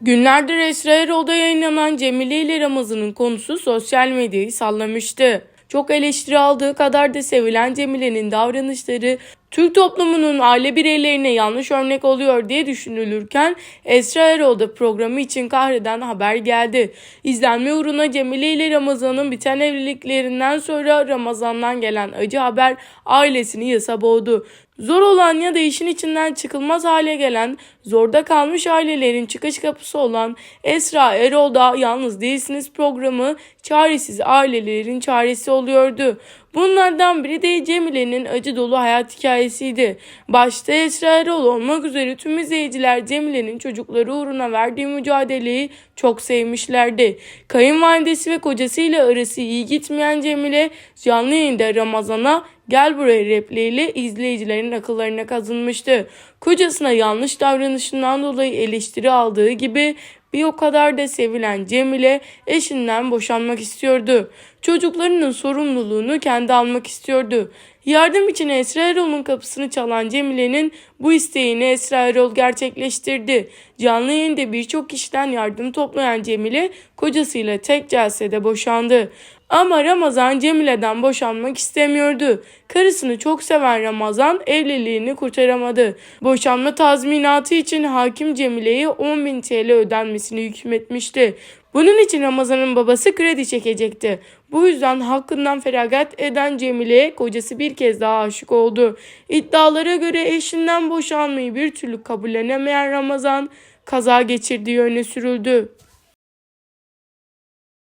Günlerdir Esra Erol'da yayınlanan Cemile ile Ramazan'ın konusu sosyal medyayı sallamıştı. Çok eleştiri aldığı kadar da sevilen Cemile'nin davranışları Türk toplumunun aile bireylerine yanlış örnek oluyor diye düşünülürken Esra Erol'da programı için kahreden haber geldi. İzlenme uğruna Cemile ile Ramazan'ın biten evliliklerinden sonra Ramazan'dan gelen acı haber ailesini yasa boğdu. Zor olan ya da işin içinden çıkılmaz hale gelen, zorda kalmış ailelerin çıkış kapısı olan Esra Erol'da Yalnız Değilsiniz programı çaresiz ailelerin çaresi oluyordu. Bunlardan biri de Cemile'nin acı dolu hayat hikayesiydi. Başta Esra Erol olmak üzere tüm izleyiciler Cemile'nin çocukları uğruna verdiği mücadeleyi çok sevmişlerdi. Kayınvalidesi ve kocasıyla arası iyi gitmeyen Cemile canlı yayında Ramazan'a Gel buraya repliğiyle izleyicilerin akıllarına kazınmıştı. Kocasına yanlış davranışından dolayı eleştiri aldığı gibi bir o kadar da sevilen Cemile eşinden boşanmak istiyordu. Çocuklarının sorumluluğunu kendi almak istiyordu. Yardım için Esra Erol'un kapısını çalan Cemile'nin bu isteğini Esra Erol gerçekleştirdi. Canlı yayında birçok kişiden yardım toplayan Cemile kocasıyla tek celsede boşandı. Ama Ramazan Cemile'den boşanmak istemiyordu. Karısını çok seven Ramazan evliliğini kurtaramadı. Boşanma tazminatı için hakim Cemile'ye 10.000 TL ödenmesini hükmetmişti. Bunun için Ramazan'ın babası kredi çekecekti. Bu yüzden hakkından feragat eden Cemile'ye kocası bir kez daha aşık oldu. İddialara göre eşinden boşanmayı bir türlü kabullenemeyen Ramazan kaza geçirdiği öne sürüldü.